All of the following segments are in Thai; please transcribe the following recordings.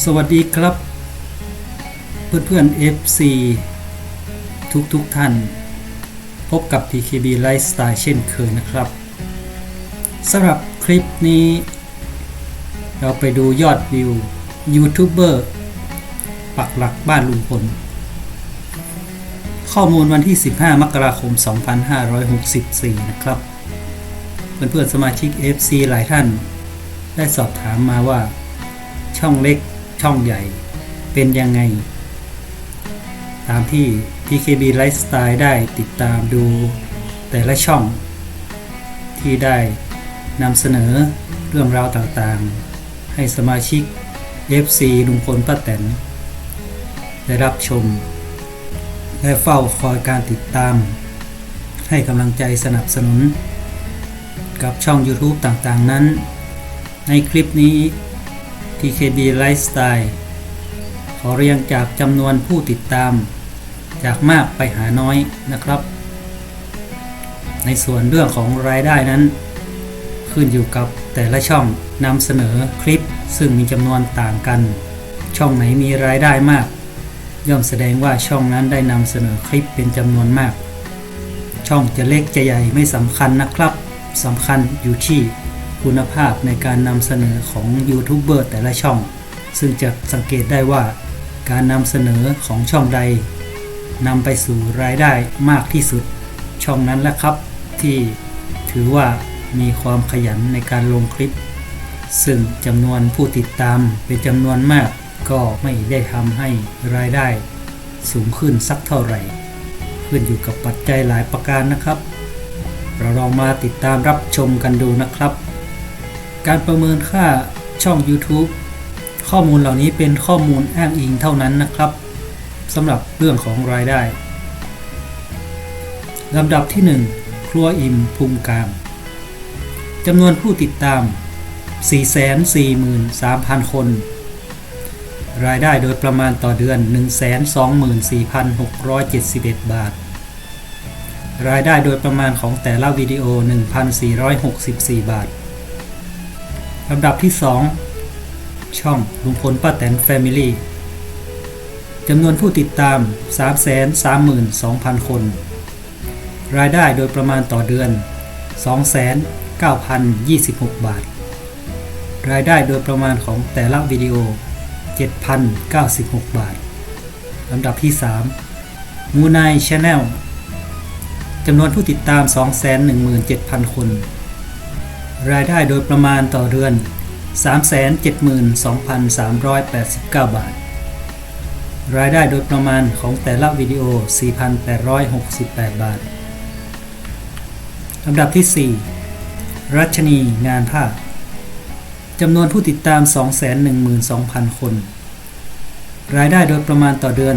สวัสดีครับ เพื่อนเพื่อน FC ทุกทุกๆท่าน พบกับ TKB Lifestyle เช่นเคยนะครับสำหรับคลิปนี้ เราไปดูยอดวิวยูทูบเบอร์ปักหลักบ้านลุงพล ข้อมูลวันที่ 15 มกราคม 2564 นะครับ เพื่อนๆสมาชิก FC หลายท่าน ได้สอบถามมาว่าช่องเล็ก ช่องใหญ่เป็นยังไง ตามที่ TKB Lifestyle ได้ติดตามดูแต่ละช่อง ที่ได้นำเสนอเรื่องราวต่างๆ ให้สมาชิก FC ลุงพลป้าแตนได้รับชม และเฝ้าคอยการติดตาม ให้กำลังใจสนับสนุน กับช่อง YouTube ต่างๆนั้น ในคลิปนี้ TKB Lifestyle ขอเรียงจากจำนวนผู้ติดตาม จากมากไปหาน้อยนะครับ ในส่วนเรื่องของรายได้นั้น ขึ้นอยู่กับแต่ละช่องนำเสนอคลิปซึ่งมีจำนวนต่างกัน ช่องไหนมีรายได้มาก ย่อมแสดงว่าช่องนั้นได้นำเสนอคลิปเป็นจำนวนมาก ช่องจะเล็กจะใหญ่ไม่สำคัญนะครับสำคัญอยู่ที่ คุณภาพในการนำเสนอของยูทูบเบอร์แต่ละช่อง ซึ่งจะสังเกตได้ว่าการนำเสนอของช่องใดนำไปสู่รายได้มากที่สุด ช่องนั้นแหละครับ ที่ถือว่ามีความขยันในการลงคลิป ซึ่งจำนวนผู้ติดตามเป็นจำนวนมากก็ไม่ได้ทำให้รายได้สูงขึ้นสักเท่าไหร่ ขึ้นอยู่กับปัจจัยหลายประการนะครับ เราลองมาติดตามรับชมกันดูนะครับ การประเมินค่าช่อง YouTube ข้อมูลเหล่านี้เป็นข้อมูลอ้างอิงเท่านั้นนะครับสำหรับเรื่องของรายได้ลำดับที่ 1 ครัวอิ่มภูมิกลางจำนวนผู้ติดตาม 443,000 คน รายได้โดยประมาณต่อเดือน 124,671 บาท รายได้โดยประมาณของแต่ละวิดีโอ 1,464 บาท ลำดับที่ 2 ช่องลุงพลป้าแตนแฟมิลี่จำนวนผู้ติดตาม 332,000 คน รายได้โดยประมาณต่อเดือน 2,9,026 บาท รายได้โดยประมาณของแต่ละวิดีโอ 7,096 บาท ลำดับที่ 3 มูนายชาแนลจำนวนผู้ติดตาม 217,000 คน รายได้โดยประมาณต่อเดือน 372,389 บาท รายได้โดยประมาณของแต่ละวิดีโอ 4,868 บาทลำดับที่ 4 รัชนีงานภาพจำนวนผู้ติดตาม 212,000 คน รายได้โดยประมาณต่อเดือน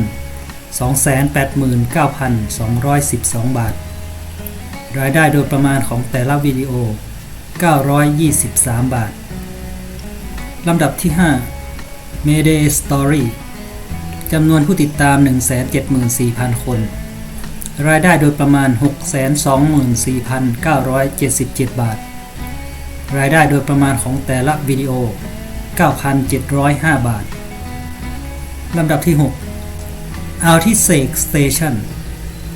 289,212 บาท รายได้โดยประมาณของแต่ละวิดีโอ 923 บาท ลำดับที่ 5 Mayday Story จำนวนผู้ติดตาม 174,000 คน รายได้โดยประมาณ 624,977 บาท รายได้โดยประมาณของแต่ละวิดีโอ 9,705 บาท ลำดับที่ 6 a l t i s a k Station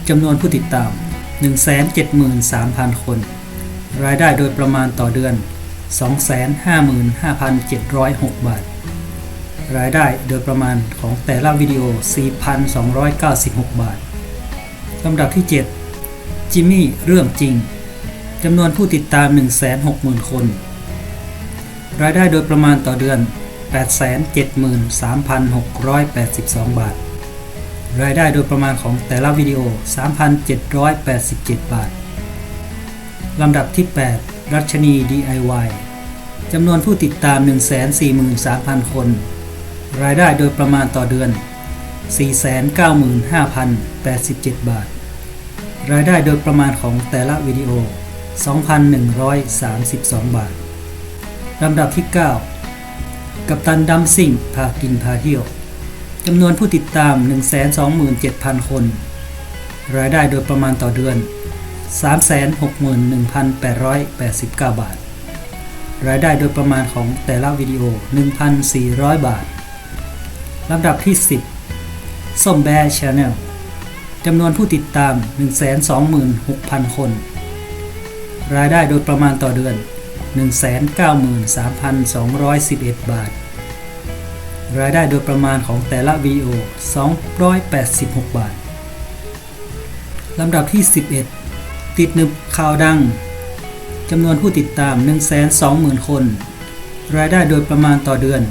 จำนวนผู้ติดตาม 173,000 คน รายได้โดยประมาณต่อเดือน 255,706 บาท รายได้โดยประมาณของแต่ละวิดีโอ 4,296 บาทลำดับที่ 7 จิมมี่เรื่องจริงจำนวนผู้ติดตาม 160,000 คน รายได้โดยประมาณต่อเดือน 873,682 บาท รายได้โดยประมาณของแต่ละวิดีโอ 3,787 บาท ลำดับที่ 8 รัชนี DIY จำนวนผู้ติดตาม 143,000 คน รายได้โดยประมาณต่อเดือน 495,087 บาท รายได้โดยประมาณของแต่ละวิดีโอ 2,132 บาท ลำดับที่ 9 กับตันดัมซิ่งพากินพาเที่ยว จำนวนผู้ติดตาม 127,000 คน รายได้โดยประมาณต่อเดือน 361,889 บาท รายได้โดยประมาณของแต่ละวิดีโอ 1,400 บาท ลำดับที่ 10 ส้มแบร์ชาแนลจำนวนผู้ติดตาม 126,000 คน รายได้โดยประมาณต่อเดือน 193,311 บาท รายได้โดยประมาณของแต่ละวิดีโอ 286 บาท ลำดับที่ 11 ติดหนึบข่าวดังจำนวนผู้ติดตาม 120,000 คน รายได้โดยประมาณต่อเดือน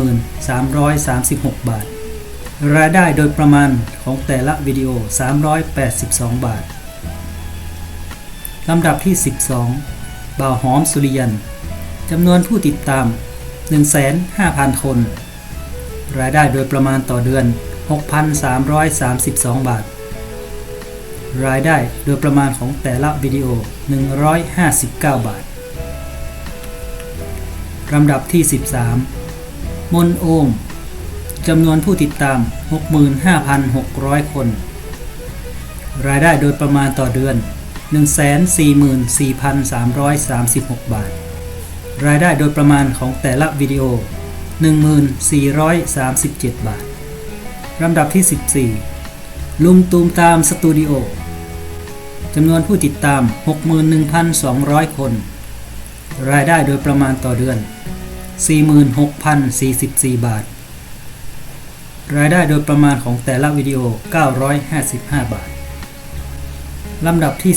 243,336 บาท รายได้โดยประมาณของแต่ละวิดีโอ 382 บาท ลำดับที่ 12 บ่าวหอมสุริยัน จำนวนผู้ติดตาม 1,500,000 คน รายได้โดยประมาณต่อเดือน 6,332 บาท รายได้โดยประมาณของแต่ละวิดีโอ 159 บาทลำดับที่ 13 มนโอมจำนวนผู้ติดตาม 65,600 คน รายได้โดยประมาณต่อเดือน 144,336 บาท รายได้โดยประมาณของแต่ละวิดีโอ 1437 บาทลำดับที่ 14 ลุงตูมตามสตูดิโอ จำนวนผู้ติดตาม 61,200 คน รายได้โดยประมาณต่อเดือน 46,044 บาท รายได้โดยประมาณของแต่ละวิดีโอ 955 บาท ลำดับที่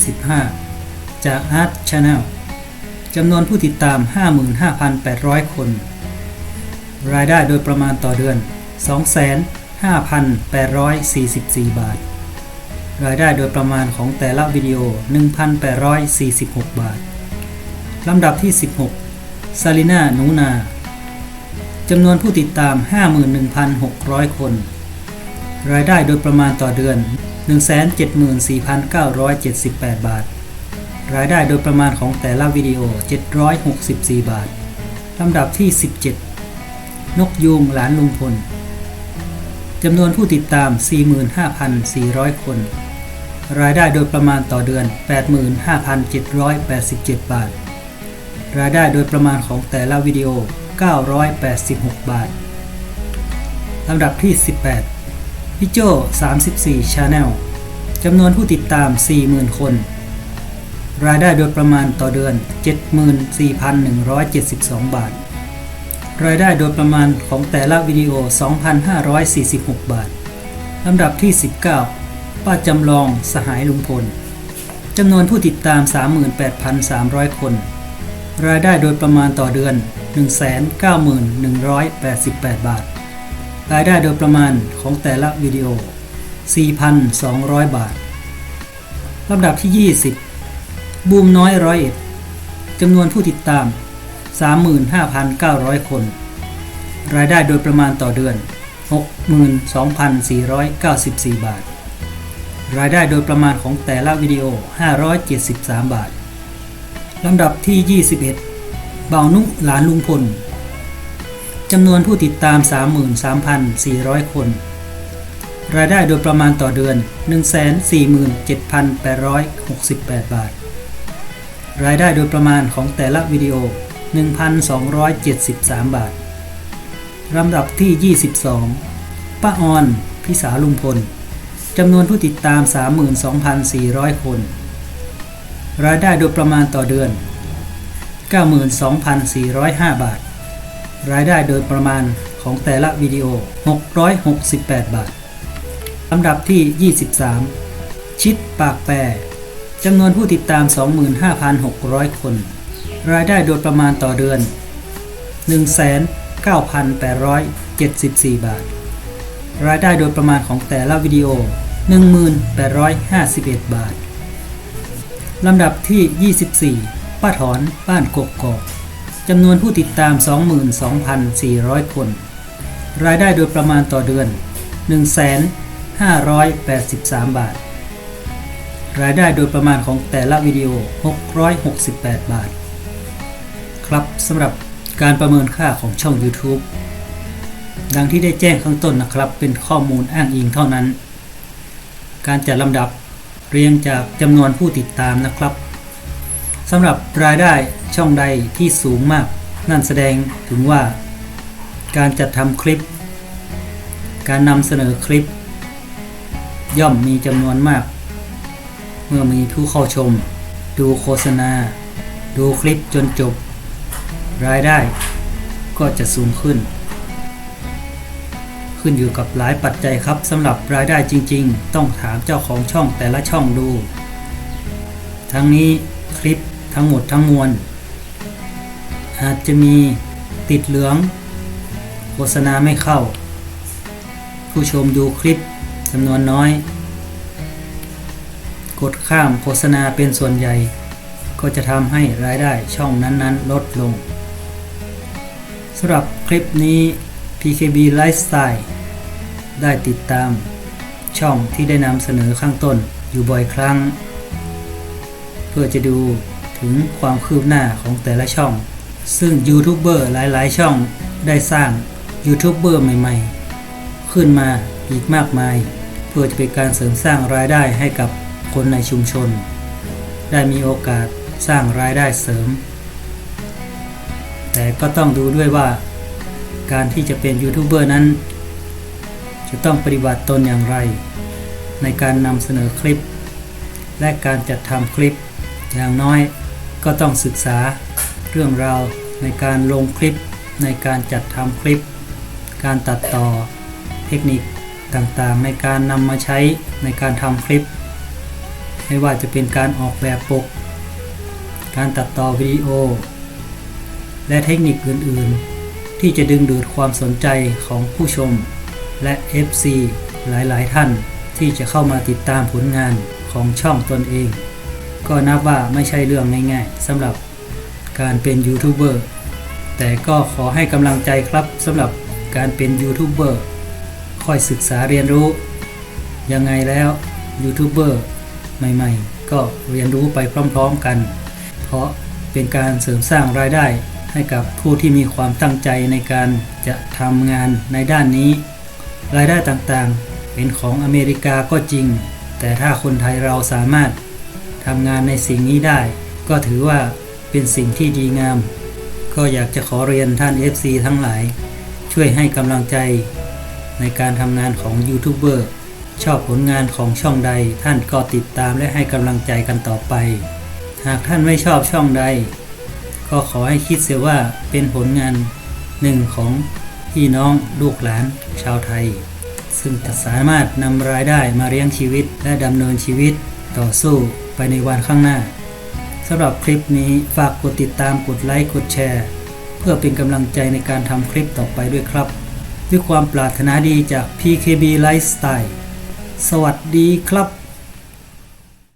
15 จาก Art Channel จำนวนผู้ติดตาม 55,800 คน รายได้โดยประมาณต่อเดือน 25,844 บาท รายได้โดยประมาณของแต่ละวิดีโอ 1,846 บาท ลำดับที่ 16 ซาลิน่านูนา จำนวนผู้ติดตาม 51,600 คน รายได้โดยประมาณต่อเดือน 174,978 บาท รายได้โดยประมาณของแต่ละวิดีโอ 764 บาท ลำดับที่ 17 นกยูงหลานลุงพลจำนวนผู้ติดตาม 45,400 คน รายได้โดยประมาณต่อเดือน 85,787 บาท รายได้โดยประมาณของแต่ละวิดีโอ 986 บาท ลำดับที่ 18พี่โจ34 Channel จำนวนผู้ติดตาม 40,000 คน รายได้โดยประมาณต่อเดือน 74,172 บาท รายได้โดยประมาณของแต่ละวิดีโอ 2,546 บาท ลำดับที่ 19 ป้าจำลองสหายลุงพลจำนวนผู้ติดตาม 38,300 คน รายได้โดยประมาณต่อเดือน 191,188 บาท รายได้โดยประมาณของแต่ละวิดีโอ 4,200 บาท ลำดับที่ 20 บูมน้อยร้อยเอ็ดจำนวนผู้ติดตาม 35,900 คน รายได้โดยประมาณต่อเดือน 62,494 บาท รายได้โดยประมาณของแต่ละวิดีโอ 573 บาท ลำดับที่ 21บ่านุหลานลุงพล จำนวนผู้ติดตาม 33,400 คน รายได้โดยประมาณต่อเดือน 147,868 บาท รายได้โดยประมาณของแต่ละวิดีโอ 1,273 บาทลำดับที่ 22 ป้าออนพี่สาลุงพล จำนวนผู้ติดตาม 32,400 คน รายได้โดยประมาณต่อเดือน 92,405 บาท รายได้โดยประมาณของแต่ละวิดีโอ 668 บาทลำดับที่ 23 ชิดปากแปรจำนวนผู้ติดตาม 25,600 คน รายได้โดยประมาณต่อเดือน 19,874 บาท รายได้โดยประมาณของแต่ละวิดีโอ 1,851 บาท ลำดับที่ 24 ป้าถอนบ้านกกกอกจำนวนผู้ติดตาม 22,400 คน รายได้โดยประมาณต่อเดือน 1,583 บาท รายได้โดยประมาณของแต่ละวิดีโอ 668 บาท ครับสำหรับการประเมินค่าของช่อง YouTube ดังที่ได้แจ้งข้างต้นนะครับ เป็นข้อมูลอ้างอิงเท่านั้น การจัดลำดับเรียงจากจำนวนผู้ติดตามนะครับสำหรับรายได้ช่องใดที่สูงมาก นั่นแสดงถึงว่า การจัดทำคลิป การนำเสนอคลิป ย่อมมีจำนวนมาก เมื่อมีผู้เข้าชม ดูโฆษณา ดูคลิปจนจบ รายได้ก็จะสูงขึ้น ขึ้นอยู่กับหลายปัจจัยครับสำหรับรายได้จริง ๆ ต้องถามเจ้าของช่องแต่ละช่องดู ทั้งนี้คลิปทั้งหมดทั้งมวล อาจจะมีติดเหลือง โฆษณาไม่เข้า ผู้ชมดูคลิปจำนวนน้อย กดข้ามโฆษณาเป็นส่วนใหญ่ ก็จะทำให้รายได้ช่องนั้นๆ ลดลงสำหรับคลิปนี้ PKB Lifestyle ได้ติดตามช่องที่ได้นำเสนอข้างต้นอยู่บ่อยครั้ง เพื่อจะดูถึงความคืบหน้าของแต่ละช่อง ซึ่งยูทูบเบอร์หลายๆ ช่องได้สร้างยูทูบเบอร์ใหม่ๆ ขึ้นมาอีกมากมาย เพื่อจะเป็นการเสริมสร้างรายได้ให้กับคนในชุมชน ได้มีโอกาสสร้างรายได้เสริม แต่ก็ต้องดูด้วยว่า การที่จะเป็นยูทูบเบอร์นั้น จะต้องปฏิบัติตนอย่างไร ในการนำเสนอคลิป และการจัดทำคลิป อย่างน้อยก็ต้องศึกษาเรื่องราวในการลงคลิป ในการจัดทำคลิป การตัดต่อเทคนิคต่างๆ ในการนำมาใช้ในการทำคลิป ไม่ว่าจะเป็นการออกแบบปก การตัดต่อวิดีโอ และเทคนิคอื่นๆ ที่จะดึงดูดความสนใจของผู้ชม และ FC หลายๆ ท่านที่จะเข้ามาติดตามผลงานของช่องตนเอง ก็นับว่าไม่ใช่เรื่องง่ายๆสำหรับการเป็นยูทูบเบอร์แต่ก็ขอให้กำลังใจครับสำหรับการเป็นยูทูบเบอร์ค่อยศึกษาเรียนรู้ ยังไงแล้วยูทูบเบอร์ใหม่ๆ ก็เรียนรู้ไปพร้อมๆกัน เพราะเป็นการเสริมสร้างรายได้ ให้กับผู้ที่มีความตั้งใจในการจะทำงานในด้านนี้ รายได้ต่างๆ เป็นของอเมริกาก็จริง แต่ถ้าคนไทยเราสามารถทำงานในสิ่งนี้ได้ ก็ถือว่าเป็นสิ่งที่ดีงาม ก็อยากจะขอเรียนท่าน FC ทั้งหลาย ช่วยให้กำลังใจ ในการทำงานของยูทูบเบอร์ชอบผลงานของช่องใดท่านก็ติดตามและให้กำลังใจกันต่อไป หากท่านไม่ชอบช่องใด ก็ขอให้คิดเสียว่าเป็นผลงานหนึ่งของพี่น้องลูกหลานชาวไทย ซึ่งจะสามารถนำรายได้มาเลี้ยงชีวิตและดำเนินชีวิตต่อสู้ไปในวันข้างหน้าสำหรับคลิปนี้ฝากกดติดตามกดไลค์กดแชร์ เพื่อเป็นกำลังใจในการทำคลิปต่อไปด้วยครับ ด้วยความปรารถนาดีจาก PKB Lifestyle สวัสดีครับ